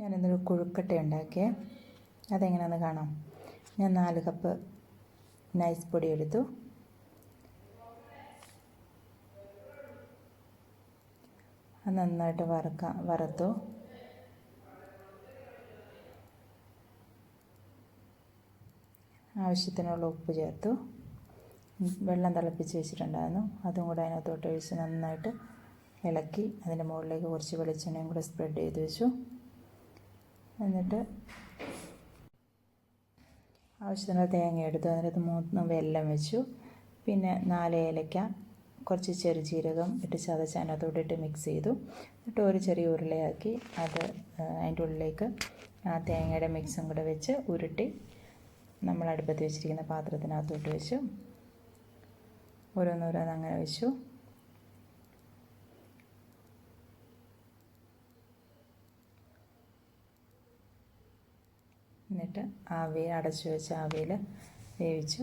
ഞാനിന്നൊരു കൊഴുക്കട്ട ഉണ്ടാക്കിയേ. അതെങ്ങനെയാണെന്ന് കാണാം. ഞാൻ നാല് കപ്പ് നൈസ് പൊടി എടുത്തു. അത് നന്നായിട്ട് വറക്കാം വറുത്തു. ആവശ്യത്തിനുള്ള ഉപ്പ് ചേർത്തു. വെള്ളം തിളപ്പിച്ച് വെച്ചിട്ടുണ്ടായിരുന്നു. അതും കൂടെ അതിനകത്തോട്ട് ഒഴിച്ച് നന്നായിട്ട് ഇളക്കി അതിന്റെ മുകളിലേക്ക് കുറച്ച് വെളിച്ചെണ്ണയും കൂടെ സ്പ്രെഡ് ചെയ്ത് വെച്ചു. എന്നിട്ട് ആവശ്യത്തിനുള്ള തേങ്ങ എടുത്തു. അതിനകത്ത് മൂന്ന് വെല്ലം വെച്ചു. പിന്നെ നാല് ഏലക്ക കുറച്ച് ചെറുജീരകം ഇട്ട് ചതച്ച് അതിനകത്തോട്ട് ഇട്ട് മിക്സ് ചെയ്തു. എന്നിട്ട് ഒരു ചെറിയ ഉരുളയാക്കി അത് അതിന്റെ ഉള്ളിലേക്ക് ആ തേങ്ങയുടെ മിക്സും കൂടെ വെച്ച് ഉരുട്ടി നമ്മൾ അടുപ്പത്ത് വെച്ചിരിക്കുന്ന പാത്രത്തിനകത്തോട്ട് വെച്ചു. ഓരോന്നോരോന്ന് അങ്ങനെ വെച്ചു. എന്നിട്ട് ആവിയിൽ അടച്ചു വെച്ച ആവിയിൽ വേവിച്ചു.